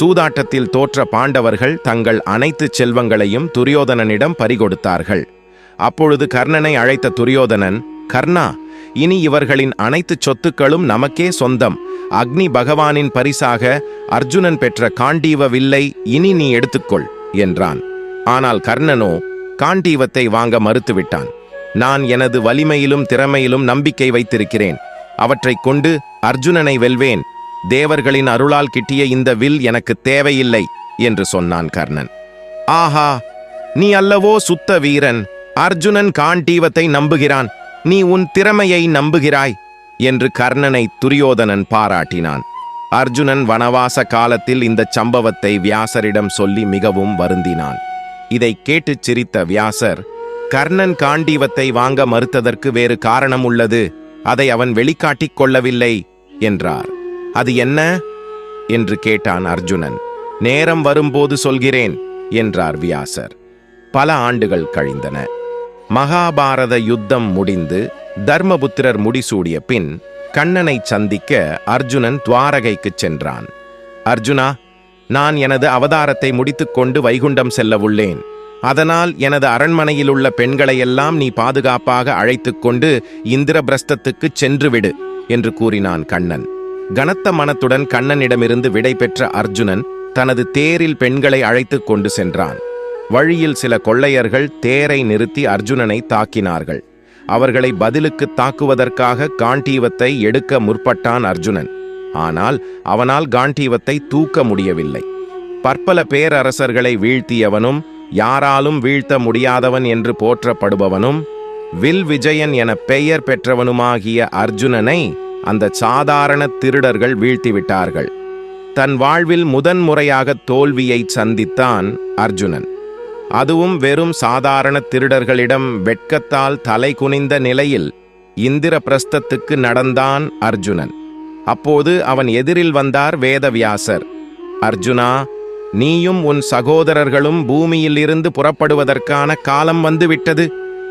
சூதாட்டத்தில் தோற்ற பாண்டவர்கள் தங்கள் அனைத்து செல்வங்களையும் துரியோதனனிடம் பறிகொடுத்தார்கள். அப்பொழுது கர்ணனை அழைத்த துரியோதனன் கர்ணா இனி இவர்களின் அனைத்து சொத்துக்களும் நமக்கே சொந்தம். அக்னி பகவானின் பரிசாக அர்ஜுனன் பெற்ற காண்டீவ வில்லை இனி நீ எடுத்துக்கொள் என்றான். ஆனால் கர்ணனோ காண்டீவத்தை வாங்க மறுத்துவிட்டான். நான் எனது வலிமையிலும் திறமையிலும் நம்பிக்கை வைத்திருக்கிறேன். அவற்றைக் கொண்டு அர்ஜுனனை வெல்வேன். தேவர்களின் அருளால் கிட்டிய இந்த வில் எனக்கு தேவையில்லை என்று சொன்னான் கர்ணன். ஆஹா நீ அல்லவோ சுத்த வீரன் அர்ஜுனன் காண்டீவத்தை நம்புகிறான் நீ உன் திறமையை நம்புகிறாய் என்று கர்ணனை துரியோதனன் பாராட்டினான். அர்ஜுனன் வனவாச காலத்தில் இந்த சம்பவத்தை வியாசரிடம் சொல்லி மிகவும் வருந்தினான். இதை கேட்டுச் சிரித்த வியாசர் கர்ணன் காண்டீவத்தை வாங்க மறுத்ததற்கு வேறு காரணம் உள்ளது அதை அவன் வெளிக்காட்டிக் கொள்ளவில்லை என்றார். அது என்ன? என்று கேட்டான் அர்ஜுனன். நேரம் வரும்போது சொல்கிறேன் என்றார் வியாசர். பல ஆண்டுகள் கழிந்தன. மகாபாரத யுத்தம் முடிந்து தர்மபுத்திரர் முடிசூடிய பின் கண்ணனை சந்திக்க அர்ஜுனன் துவாரகைக்குச் சென்றான். அர்ஜுனா நான் எனது அவதாரத்தை முடித்துக்கொண்டு வைகுண்டம் செல்லவுள்ளேன். அதனால் எனது அரண்மனையில் உள்ள பெண்களையெல்லாம் நீ பாதுகாப்பாக அழைத்துக்கொண்டு இந்திரபிரஸ்தத்துக்குச் சென்று விடு என்று கூறினான் கண்ணன். கனத்த மனத்துடன் கண்ணனிடமிருந்து விடை பெற்ற அர்ஜுனன் தனது தேரில் பெண்களை அழைத்துக் கொண்டு சென்றான். வழியில் சில கொள்ளையர்கள் தேரை நிறுத்தி அர்ஜுனனை தாக்கினார்கள். அவர்களை பதிலுக்கு தாக்குவதற்காக காண்டீவத்தை எடுக்க முற்பட்டான் அர்ஜுனன். ஆனால் அவனால் காண்டீவத்தை தூக்க முடியவில்லை. பற்பல பேரரசர்களை வீழ்த்தியவனும் யாராலும் வீழ்த்த முடியாதவன் என்று போற்றப்படுபவனும் வில் விஜயன் என பெயர் பெற்றவனுமாகிய அர்ஜுனனை அந்த சாதாரண திருடர்கள் வீழ்த்திவிட்டார்கள். தன் வாழ்வில் முதன்முறையாக தோல்வியை சந்தித்தான் அர்ஜுனன். அதுவும் வெறும் சாதாரண திருடர்களிடம் வெட்கத்தால் தலை குனிந்த நிலையில் இந்திரபிரஸ்தத்துக்கு நடந்தான் அர்ஜுனன். அப்போது அவன் எதிரில் வந்தார் வேதவியாசர். அர்ஜுனா நீயும் உன் சகோதரர்களும் பூமியில் இருந்து புறப்படுவதற்கான காலம் வந்துவிட்டது.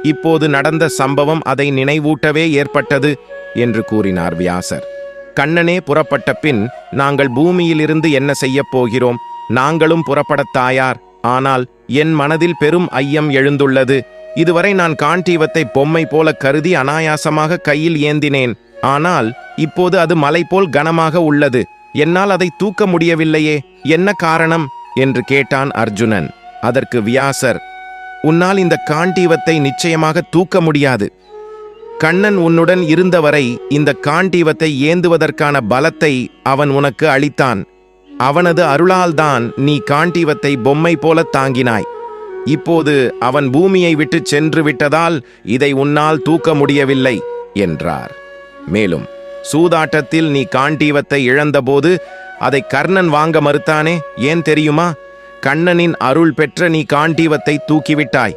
இப்போது நடந்த சம்பவம் அதை நினைவூட்டவே ஏற்பட்டது என்று கூறினார் வியாசர். கண்ணனே புறப்பட்ட பின் நாங்கள் பூமியிலிருந்து என்ன செய்யப் போகிறோம்? நாங்களும் புறப்படத் தாயார். ஆனால் என் மனதில் பெரும் ஐயம் எழுந்துள்ளது. இதுவரை நான் காண்டீவத்தை பொம்மை போல கருதி அனாயாசமாக கையில் ஏந்தினேன். ஆனால் இப்போது அது மலை போல் கனமாக உள்ளது. என்னால் அதை தூக்க முடியவில்லையே. என்ன காரணம்? என்று கேட்டான் அர்ஜுனன். அதற்கு வியாசர் உன்னால் இந்த காண்டீவத்தை நிச்சயமாக தூக்க முடியாது. கண்ணன் உன்னுடன் இருந்தவரை இந்த காண்டீவத்தை ஏந்துவதற்கான பலத்தை அவன் உனக்கு அளித்தான். அவனது அருளால்தான் நீ காண்டீவத்தை பொம்மை போல தாங்கினாய். இப்போது அவன் பூமியை விட்டு சென்று விட்டதால் இதை உன்னால் தூக்க முடியவில்லை என்றார். மேலும் சூதாட்டத்தில் நீ காண்டீவத்தை இழந்தபோது அதை கர்ணன் வாங்க மறுத்தானே ஏன் தெரியுமா? கண்ணனின் அருள் பெற்ற நீ காண்டீவத்தை தூக்கிவிட்டாய்.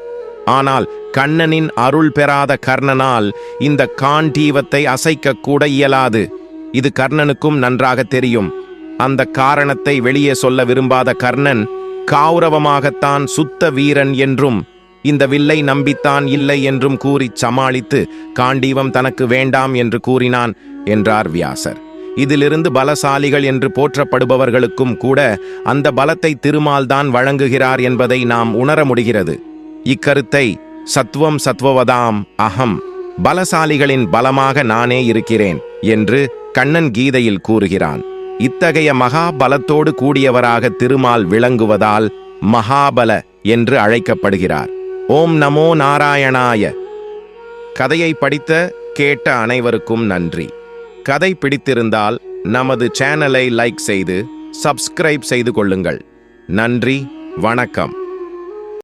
ஆனால் கண்ணனின் அருள் பெறாத கர்ணனால் இந்த காண்டீவத்தை அசைக்க கூட இயலாது. இது கர்ணனுக்கும் நன்றாக தெரியும். அந்த காரணத்தை வெளியே சொல்ல விரும்பாத கர்ணன் கௌரவமாகத்தான் சுத்த வீரன் என்றும் இந்த வில்லை நம்பித்தான் இல்லை என்றும் கூறிச் சமாளித்து காண்டீவம் தனக்கு வேண்டாம் என்று கூறினான் என்றார் வியாசர். இதிலிருந்து பலசாலிகள் என்று போற்றப்படுபவர்களுக்கும் கூட அந்த பலத்தை திருமால்தான் வழங்குகிறார் என்பதை நாம் உணர முடிகிறது. இக்கருத்தை சத்வம் சத்வவதாம் அகம் பலசாலிகளின் பலமாக நானே இருக்கிறேன் என்று கண்ணன் கீதையில் கூறுகிறான். இத்தகைய மகாபலத்தோடு கூடியவராக திருமால் விளங்குவதால் மகாபல என்று அழைக்கப்படுகிறார். ஓம் நமோ நாராயணாய. கதையை படித்த கேட்ட அனைவருக்கும் நன்றி. கதை பிடித்திருந்தால் நமது சேனலை லைக் செய்து சப்ஸ்கிரைப் செய்து கொள்ளுங்கள். நன்றி வணக்கம்.